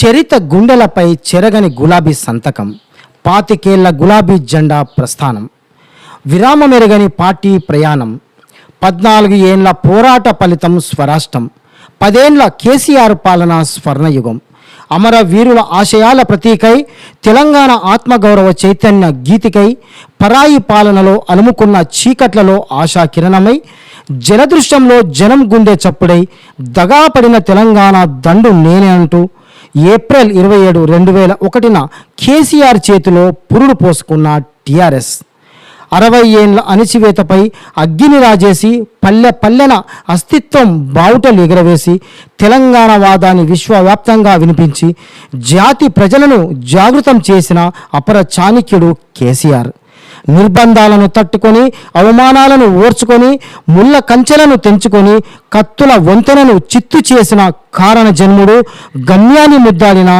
చరిత గుండెలపై చెరగని గులాబీ సంతకం పాతికేళ్ళ గులాబీ జెండా ప్రస్థానం విరామమెరగని పార్టీ ప్రయాణం పద్నాలుగు ఏండ్ల పోరాట ఫలితం స్వరాష్ట్రం పదేండ్ల కేసీఆర్ పాలన స్వర్ణయుగం అమర వీరుల ఆశయాల ప్రతీకై తెలంగాణ ఆత్మగౌరవ చైతన్య గీతికై పరాయి పాలనలో అలుముకున్న చీకట్లలో ఆశా కిరణమై జలదృశ్యంలో జనం గుండె చప్పుడై దగాపడిన తెలంగాణ దండు నేనే అంటూ ఏప్రిల్ ఇరవై ఏడు రెండు వేల ఒకటిన కేసీఆర్ చేతిలో పురుడు పోసుకున్న టీఆర్ఎస్. అరవై ఏండ్ల అణిచివేతపై అగ్గిని రాజేసి పల్లె పల్లెన అస్తిత్వం బావుటలు ఎగరవేసి తెలంగాణ వాదాన్ని విశ్వవ్యాప్తంగా వినిపించి జాతి ప్రజలను జాగృతం చేసిన అపర చాణక్యుడు కేసీఆర్. నిర్బంధాలను తట్టుకొని అవమానాలను ఓర్చుకొని ముళ్ళ కంచెలను తెంచుకొని కత్తుల వంతెనను చిత్తు చేసిన కారణ జన్ముడు గమ్యాన్ని ముద్దాడిన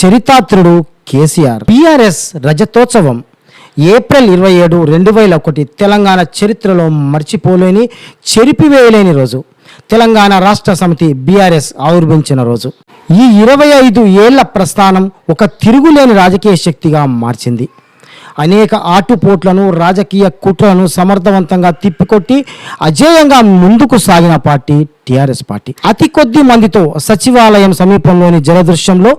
చరితాత్రుడు కేసీఆర్. బీఆర్ఎస్ రజతోత్సవం ఏప్రిల్ ఇరవై ఏడు రెండు వేల ఒకటి తెలంగాణ చరిత్రలో మర్చిపోలేని చెరిపివేయలేని రోజు. తెలంగాణ రాష్ట్ర సమితి బీఆర్ఎస్ ఆవిర్భించిన రోజు. ఈ ఇరవై ఐదు ఏళ్ళ ప్రస్థానం ఒక తిరుగులేని రాజకీయ శక్తిగా మార్చింది. అనేక ఆటుపోట్లను రాజకీయ కుట్రలను సమర్థవంతంగా తిప్పికొట్టి అజేయంగా ముందుకు సాగిన పార్టీ టిఆర్ఎస్ పార్టీ. అతి కొద్ది మందితో సచివాలయం సమీపంలోని జలదృశ్యంలో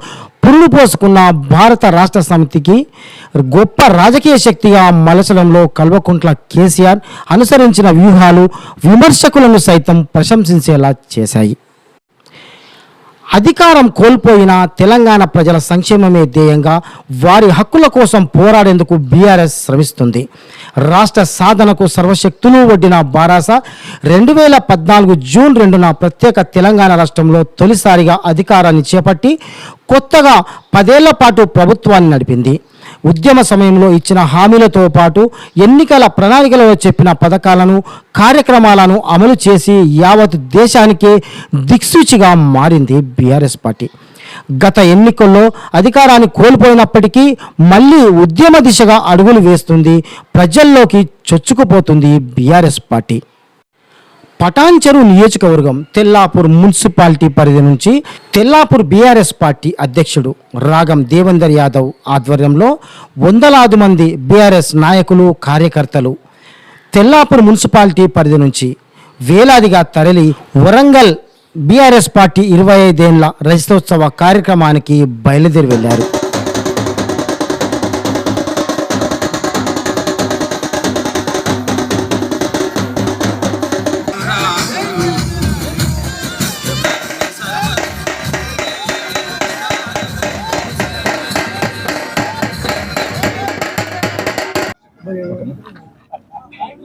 పురుడు పోసుకున్న భారత రాష్ట్ర సమితికి గొప్ప రాజకీయ శక్తిగా మలచడంలో కల్వకుంట్ల కేసీఆర్ అనుసరించిన వ్యూహాలు విమర్శకులను సైతం ప్రశంసించేలా చేశాయి. అధికారం కోల్పోయిన తెలంగాణ ప్రజల సంక్షేమమే ధ్యేయంగా వారి హక్కుల కోసం పోరాడేందుకు బీఆర్ఎస్ శ్రమిస్తుంది. రాష్ట్ర సాధనకు సర్వశక్తులు ఒడ్డిన బారాస రెండు వేల పద్నాలుగు జూన్ రెండున ప్రత్యేక తెలంగాణ రాష్ట్రంలో తొలిసారిగా అధికారాన్ని చేపట్టి కొత్తగా పదేళ్ళ పాటు ప్రభుత్వాన్ని నడిపింది. ఉద్యమ సమయంలో ఇచ్చిన హామీలతో పాటు ఎన్నికల ప్రణాళికలో చెప్పిన పథకాలను కార్యక్రమాలను అమలు చేసి యావత్ దేశానికి దిక్సూచిగా మారింది బీఆర్ఎస్ పార్టీ. గత ఎన్నికల్లో అధికారాన్ని కోల్పోయినప్పటికీ మళ్ళీ ఉద్యమ దిశగా అడుగులు వేస్తుంది ప్రజల్లోకి చొచ్చుకుపోతుంది బీఆర్ఎస్ పార్టీ. పటాన్చెరు నియోజకవర్గం తెల్లాపూర్ మున్సిపాలిటీ పరిధి నుంచి తెల్లాపూర్ బీఆర్ఎస్ పార్టీ అధ్యక్షుడు రాగం దేవేందర్ యాదవ్ ఆధ్వర్యంలో వందలాది మంది బీఆర్ఎస్ నాయకులు కార్యకర్తలు తెల్లాపూర్ మున్సిపాలిటీ పరిధి నుంచి వేలాదిగా తరలి వరంగల్ బీఆర్ఎస్ పార్టీ ఇరవై ఐదేళ్ళ రజతోత్సవ కార్యక్రమానికి బయలుదేరి వెళ్ళారు.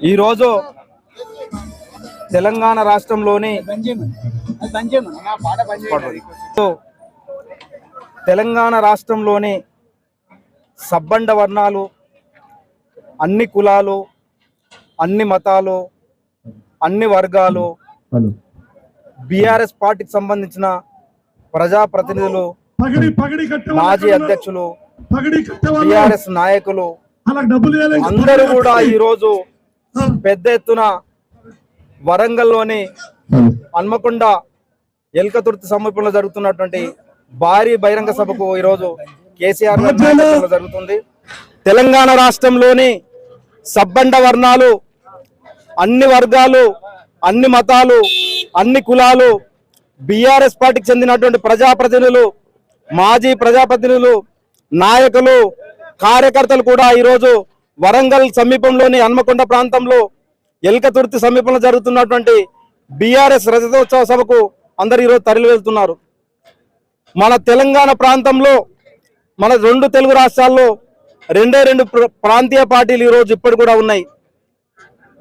ఈరోజు తెలంగాణ రాష్ట్రంలోని తెలంగాణ రాష్ట్రంలోని సబ్బండ వర్ణాలు అన్ని కులాలు అన్ని మతాలు అన్ని వర్గాలు బీఆర్ఎస్ పార్టీకి సంబంధించిన ప్రజాప్రతినిధులు మాజీ అధ్యక్షులు బీఆర్ఎస్ నాయకులు అందరూ కూడా ఈ రోజు పెద్ద ఎత్తున వరంగల్లోని హన్మకొండ ఎల్కతుర్తి సమీపంలో జరుగుతున్నటువంటి భారీ బహిరంగ సభకు ఈరోజు కేసీఆర్ జరుగుతుంది. తెలంగాణ రాష్ట్రంలోని సబ్బండ వర్ణాలు అన్ని వర్గాలు అన్ని మతాలు అన్ని కులాలు బీఆర్ఎస్ పార్టీకి చెందినటువంటి ప్రజాప్రతినిధులు మాజీ ప్రజాప్రతినిధులు నాయకులు కార్యకర్తలు కూడా ఈరోజు వరంగల్ సమీపంలోని హన్మకొండ ప్రాంతంలో ఎల్కతుర్తి సమీపంలో జరుగుతున్నటువంటి బీఆర్ఎస్ రజతోత్సవ సభకు అందరు ఈరోజు తరలి వెళ్తున్నారు. మన తెలంగాణ ప్రాంతంలో మన రెండు తెలుగు రాష్ట్రాల్లో రెండే రెండు ప్రాంతీయ పార్టీలు ఈరోజు ఇప్పుడు కూడా ఉన్నాయి.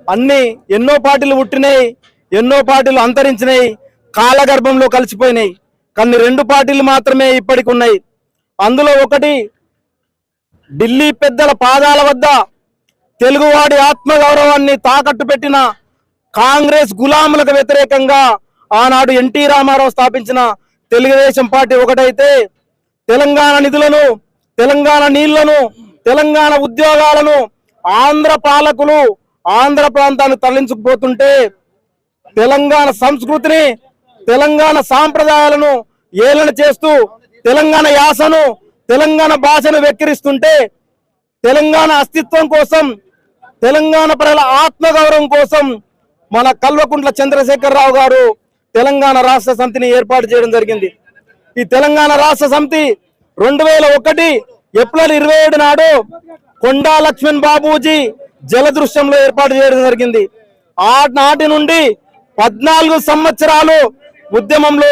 అన్ని ఎన్నో పార్టీలు పుట్టినాయి ఎన్నో పార్టీలు అంతరించినాయి కాలగర్భంలో కలిసిపోయినాయి. కానీ రెండు పార్టీలు మాత్రమే ఇప్పటికి ఉన్నాయి. అందులో ఒకటి ఢిల్లీ పెద్దల పాదాల వద్ద తెలుగువాడి ఆత్మగౌరవాన్ని తాకట్టు పెట్టిన కాంగ్రెస్ గులాములకు వ్యతిరేకంగా ఆనాడు ఎన్టీ రామారావు స్థాపించిన తెలుగుదేశం పార్టీ ఒకటైతే తెలంగాణ నిధులను తెలంగాణ నీళ్ళను తెలంగాణ ఉద్యోగాలను ఆంధ్ర పాలకులు ఆంధ్ర ప్రాంతాన్ని తరలించుకుపోతుంటే తెలంగాణ సంస్కృతిని తెలంగాణ సాంప్రదాయాలను ఏలన చేస్తూ తెలంగాణ యాసను తెలంగాణ భాషను వెక్కిరిస్తుంటే తెలంగాణ అస్తిత్వం కోసం తెలంగాణ ప్రజల ఆత్మగౌరవం కోసం మన కల్వకుంట్ల చంద్రశేఖరరావు గారు తెలంగాణ రాష్ట్ర సమితిని ఏర్పాటు చేయడం జరిగింది. ఈ తెలంగాణ రాష్ట్ర సమితి రెండు వేల ఒకటి ఏప్రిల్ ఇరవై ఏడు నాడు కొండా లక్ష్మణ్ బాబూజీ జలదృశ్యంలో ఏర్పాటు చేయడం జరిగింది. ఆ నాటి నుండి పద్నాలుగు సంవత్సరాలు ఉద్యమంలో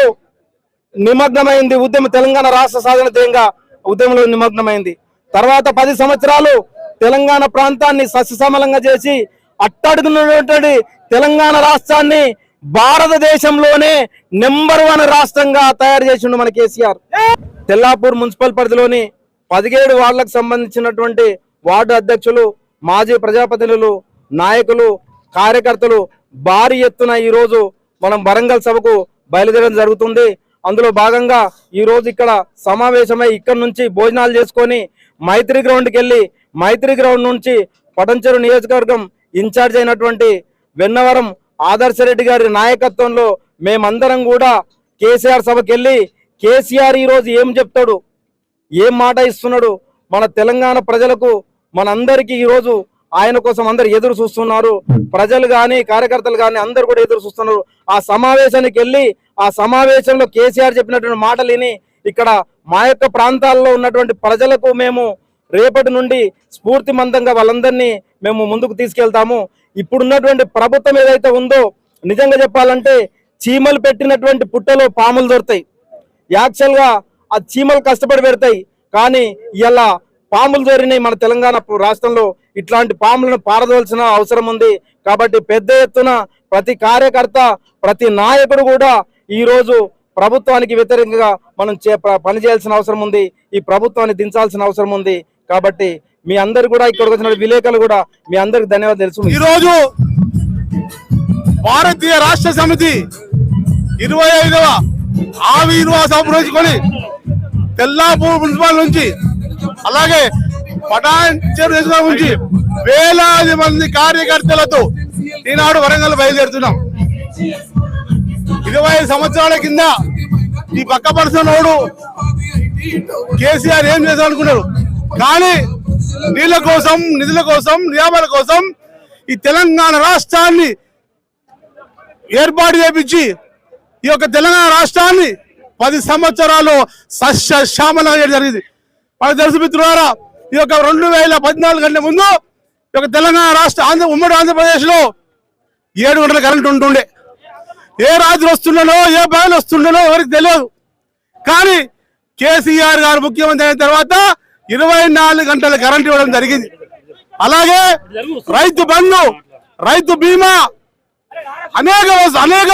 నిమగ్నమైంది ఉద్యమ తెలంగాణ రాష్ట్ర సాధన ధ్యేయంగా ఉద్యమంలో నిమగ్నమైంది. తర్వాత పది సంవత్సరాలు తెలంగాణ ప్రాంతాన్ని సస్యసమలంగా చేసి అట్టడుగున్నటువంటి తెలంగాణ రాష్ట్రాన్ని భారతదేశంలోనే నెంబర్ వన్ రాష్ట్రంగా తయారు చేసిండు మన కేసీఆర్. తెల్లాపూర్ మున్సిపల్ పరిధిలోని పదిహేడు వార్డులకు సంబంధించినటువంటి వార్డు అధ్యక్షులు మాజీ ప్రజాప్రతినిధులు నాయకులు కార్యకర్తలు భారీ ఎత్తున ఈరోజు మనం వరంగల్ సభకు బయలుదేరడం జరుగుతుంది. అందులో భాగంగా ఈరోజు ఇక్కడ సమావేశమై ఇక్కడ నుంచి భోజనాలు చేసుకొని మైత్రి గ్రౌండ్కి వెళ్ళి మైత్రి గ్రౌండ్ నుంచి పటంచెరు నియోజకవర్గం ఇన్ఛార్జ్ అయినటువంటి వెన్నవరం ఆదర్శ రెడ్డి గారి నాయకత్వంలో మేమందరం కూడా కేసీఆర్ సభకి వెళ్ళి కేసీఆర్ ఈరోజు ఏం చెప్తాడు ఏం మాట ఇస్తున్నాడు మన తెలంగాణ ప్రజలకు మనందరికీ ఈరోజు ఆయన కోసం అందరు ఎదురు చూస్తున్నారు. ప్రజలు గాని కార్యకర్తలు గాని అందరు కూడా ఎదురు చూస్తున్నారు. ఆ సమావేశానికి వెళ్ళి ఆ సమావేశంలో కేసీఆర్ చెప్పినటువంటి మాటలు విని ఇక్కడ మా యొక్క ప్రాంతాల్లో ఉన్నటువంటి ప్రజలకు మేము రేపటి నుండి స్ఫూర్తిమంతంగా వాళ్ళందరినీ మేము ముందుకు తీసుకెళ్తాము. ఇప్పుడున్నటువంటి ప్రభుత్వం ఏదైతే ఉందో నిజంగా చెప్పాలంటే చీమలు పెట్టినటువంటి పుట్టలో పాములు దొరుకుతాయి. యాక్చువల్గా ఆ చీమలు కష్టపడి పెడతాయి. కానీ ఇలా పాములు దొరినాయి మన తెలంగాణ రాష్ట్రంలో. ఇట్లాంటి పాములను పారదోల్సిన అవసరం ఉంది. కాబట్టి పెద్ద ఎత్తున ప్రతి కార్యకర్త ప్రతి నాయకుడు కూడా ఈ రోజు ప్రభుత్వానికి వ్యతిరేకంగా మనం చే- పనిచేయాల్సిన అవసరం ఉంది. ఈ ప్రభుత్వాన్ని దించాల్సిన అవసరం ఉంది. కాబట్టి మీ అందరు కూడా ఇక్కడికి వచ్చిన విలేకరులు కూడా మీ అందరికి ధన్యవాదాలు తెలుసు. ఈరోజు భారతీయ రాష్ట్ర సమితి ఇరవై ఐదవ ఆవిర్వాసం రోజుకొని తెల్లాపూర్ మున్సిపల్ నుంచి అలాగే పటాన్ చెరు నుంచి వేలాది మంది కార్యకర్తలతో ఈనాడు వరంగల్ బయలుదేరుతున్నాం. ఇరవై ఐదు సంవత్సరాల కింద ఈ పక్క పడుతున్నోడు కేసీఆర్ ఏం చేశాడు అనుకున్నాడు కానీ నీళ్ళ కోసం నిధుల కోసం నియామాల కోసం ఈ తెలంగాణ రాష్ట్రాన్ని ఏర్పాటు చేపించి ఈ యొక్క తెలంగాణ రాష్ట్రాన్ని పది సంవత్సరాలు సస్య శ్యామలం జరిగింది. మనకు తెలుసు మిత్రులారా ఈ యొక్క రెండు వేల పద్నాలుగు గంటల ముందు ఈ యొక్క తెలంగాణ రాష్ట్ర ఆంధ్ర ఉమ్మడి ఆంధ్రప్రదేశ్లో ఏడు గంటల కరెంట్ ఉంటుండే. ఏ రాజులు వస్తుండనో ఏ బయలు వస్తుండనో ఎవరికి తెలియదు. కానీ కేసీఆర్ గారు ముఖ్యమంత్రి అయిన తర్వాత ఇరవై నాలుగు గంటల కరెంట్ ఇవ్వడం జరిగింది. అలాగే రైతు బంధు రైతు బీమా అనేక వస్తు- అనేక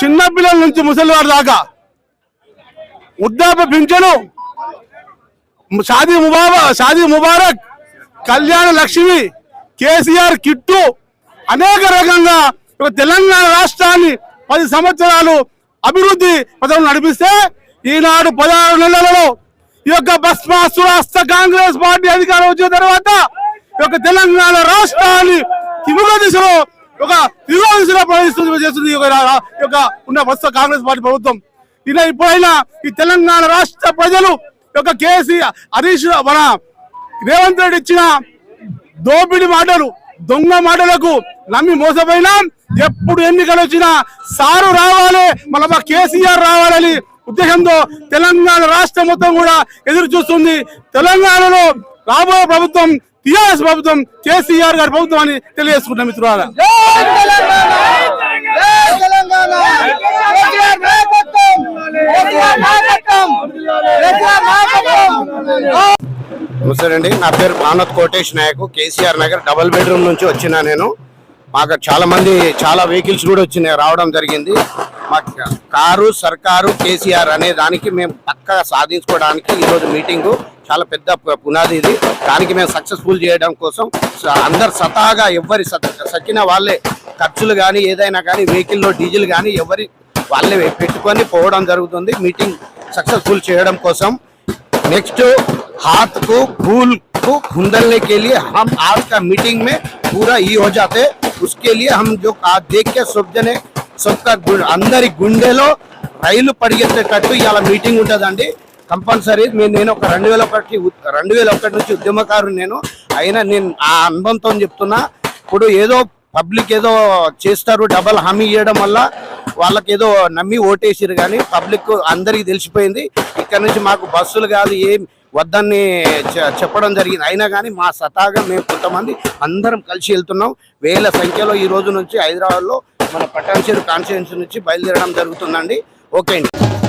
చిన్నపిల్లల నుంచి ముసలివారి దాకా వృద్ధాప్య పింఛను షాదీ ముబారక్ షాదీ ముబారక్ కళ్యాణ లక్ష్మి కేసీఆర్ కిట్టు అనేక రకంగా ఒక తెలంగాణ రాష్ట్రాన్ని పది సంవత్సరాలు అభివృద్ధి పదవులు నడిపిస్తే ఈనాడు పదహారు నెలలలో ఈ యొక్క భస్మాసురాస్త కాంగ్రెస్ పార్టీ అధికారం వచ్చిన తర్వాత ఈ యొక్క తెలంగాణ రాష్ట్రాన్ని తిముగ దిశలో ఒక తిరుగు దిశలో ప్రవేశిస్తుంది చేస్తుంది ఈ యొక్క ఈ యొక్క ఉన్న ప్రస్తుత కాంగ్రెస్ పార్టీ ప్రభుత్వం. ఇలా ఇప్పుడైనా ఈ తెలంగాణ రాష్ట్ర ప్రజలు యొక్క కేసీఆర్ హరీష్ మన రేవంత్ రెడ్డి ఇచ్చిన దోపిడి మాటలు దొంగ మాటలకు నమ్మి మోసపోయినా ఎప్పుడు ఎన్నికలు వచ్చినా సారు రావాలి మళ్ళీ మా కేసీఆర్ రావాలని ఉద్దేశంతో తెలంగాణ రాష్ట్రం మొత్తం కూడా ఎదురు చూస్తుంది. తెలంగాణలో రాబోయే ప్రభుత్వం టిఆర్ఎస్ ప్రభుత్వం కేసీఆర్ గారి ప్రభుత్వం అని తెలియజేసుకుంటాం మిత్రులారా. నమస్తే అండి నా పేరు భానత్ కోటేష్ నాయక్. కేసీఆర్ నగర్ డబల్ బెడ్రూమ్ నుంచి వచ్చిన నేను. మాకు చాలా మంది చాలా వెహికల్స్ కూడా వచ్చినాయి రావడం జరిగింది. మా కారు సర్కారు కేసీఆర్ అనే దానికి మేము పక్కగా సాధించుకోవడానికి ఈరోజు మీటింగు చాలా పెద్ద పునాది ఇది. దానికి మేము సక్సెస్ఫుల్ చేయడం కోసం అందరు సతాగా ఎవరి సత్- సక్కిన వాళ్ళే ఖర్చులు కానీ ఏదైనా కానీ వెహికల్లో డీజిల్ కానీ ఎవరి వాళ్ళే పెట్టుకొని పోవడం జరుగుతుంది మీటింగ్ సక్సెస్ఫుల్ చేయడం కోసం नेक्स्ट हाथ को फूल को खुंदलने के लिए हम आज का मीटिंग में पूरा ये हो जाते उसके लिए हम जो आज देख के सब जने सबका గు- అందరి గుండెలో రైలు పరిగెత్తేటట్టు ఇవాళ మీటింగ్ ఉంటుందండి కంపల్సరీ నేను నేను ఒక రెండు వేల ఒకటి రెండు వేల ఒకటి నుంచి ఉద్యమకారు నేను అయినా నేను ఆ అనుభవంతో చెప్తున్నా ఇప్పుడు ఏదో పబ్లిక్ ఏదో చేస్తారు డబల్ హామీ ఇవ్వడం వల్ల వాళ్ళకి ఏదో నమ్మి ఓటేసిరు కానీ పబ్లిక్ అందరికీ తెలిసిపోయింది. ఇక్కడ నుంచి మాకు బస్సులు కాదు ఏం వద్దని చె- చెప్పడం జరిగింది. అయినా కానీ మా సతాగా మేము కొంతమంది అందరం కలిసి వెళ్తున్నాం. వేల సంఖ్యలో ఈ రోజు నుంచి హైదరాబాద్లో మన పటాన్చేరు కాన్స్టిట్యున్సీ నుంచి బయలుదేరడం జరుగుతుందండి. ఓకే అండి.